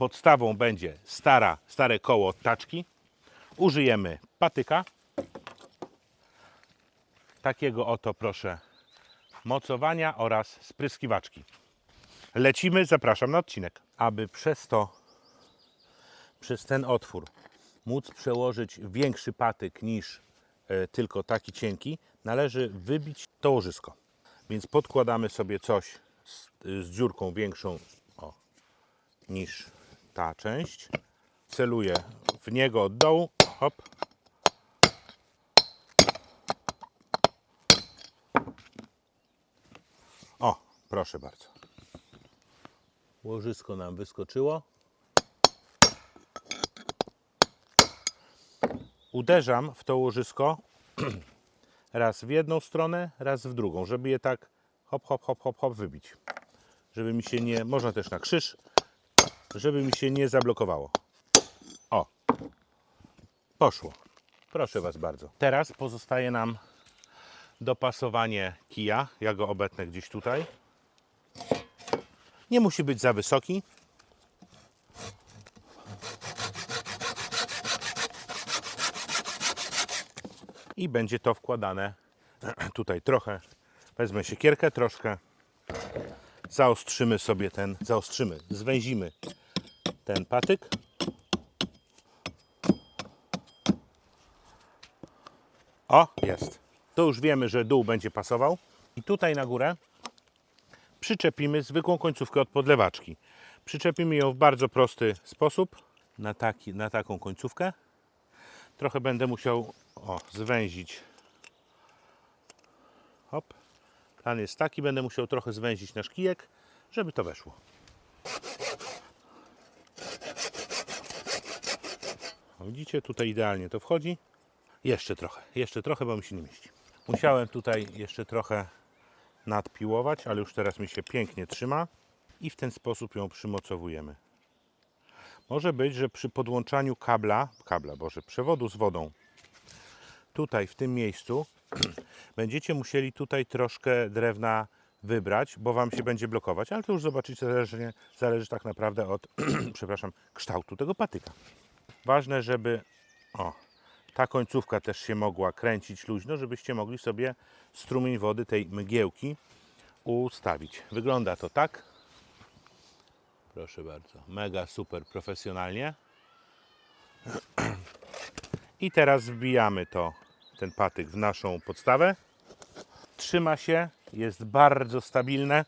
Podstawą będzie stara, stare koło taczki. Użyjemy patyka. Takiego oto proszę mocowania oraz spryskiwaczki. Lecimy, zapraszam na odcinek. Aby przez to, przez ten otwór móc przełożyć większy patyk niż e, tylko taki cienki, należy wybić to łożysko. Więc podkładamy sobie coś z, z dziurką większą o, niż ta część. Celuję w niego od dołu. Hop. O, proszę bardzo. Łożysko nam wyskoczyło. Uderzam w to łożysko raz w jedną stronę, raz w drugą, żeby je tak hop, hop, hop, hop, hop wybić. Żeby mi się nie, można też na krzyż, żeby mi się nie zablokowało. O, poszło. Proszę Was bardzo. Teraz pozostaje nam dopasowanie kija. Ja go obetnę gdzieś tutaj. Nie musi być za wysoki. I będzie to wkładane tutaj trochę. Wezmę siekierkę troszkę. Zaostrzymy sobie ten, zaostrzymy, zwęzimy ten patyk. O, jest. Tu już wiemy, że dół będzie pasował. I tutaj na górę przyczepimy zwykłą końcówkę od podlewaczki. Przyczepimy ją w bardzo prosty sposób na, taki, na taką końcówkę. Trochę będę musiał o, zwęzić. Hop. Plan jest taki, będę musiał trochę zwęzić nasz kijek, żeby to weszło. Widzicie, tutaj idealnie to wchodzi. Jeszcze trochę, jeszcze trochę, bo mi się nie mieści. Musiałem tutaj jeszcze trochę nadpiłować, ale już teraz mi się pięknie trzyma i w ten sposób ją przymocowujemy. Może być, że przy podłączaniu kabla, kabla, boże, przewodu z wodą, tutaj w tym miejscu, będziecie musieli tutaj troszkę drewna wybrać, bo Wam się będzie blokować, ale to już zobaczycie, zależy, zależy tak naprawdę od, przepraszam, kształtu tego patyka. Ważne, żeby o, ta końcówka też się mogła kręcić luźno, żebyście mogli sobie strumień wody tej mgiełki ustawić. Wygląda to tak. Proszę bardzo, mega super profesjonalnie. I teraz wbijamy to, ten patyk w naszą podstawę. Trzyma się, jest bardzo stabilne.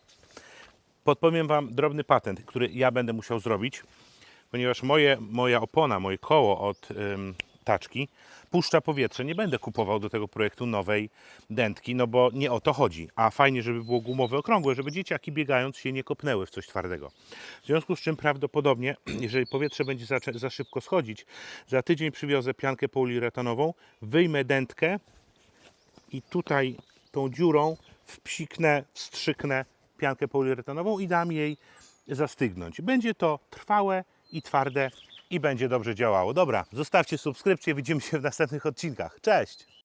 Podpowiem Wam drobny patent, który ja będę musiał zrobić, ponieważ moje, moja opona, moje koło od ym, taczki puszcza powietrze. Nie będę kupował do tego projektu nowej dętki, no bo nie o to chodzi. A fajnie, żeby było gumowe, okrągłe, żeby dzieciaki biegając się nie kopnęły w coś twardego. W związku z czym prawdopodobnie, jeżeli powietrze będzie za, za szybko schodzić, za tydzień przywiozę piankę poliuretanową, wyjmę dętkę i tutaj tą dziurą wpsiknę, wstrzyknę piankę poliuretanową i dam jej zastygnąć. Będzie to trwałe i twarde i będzie dobrze działało. Dobra, zostawcie subskrypcję, widzimy się w następnych odcinkach. Cześć!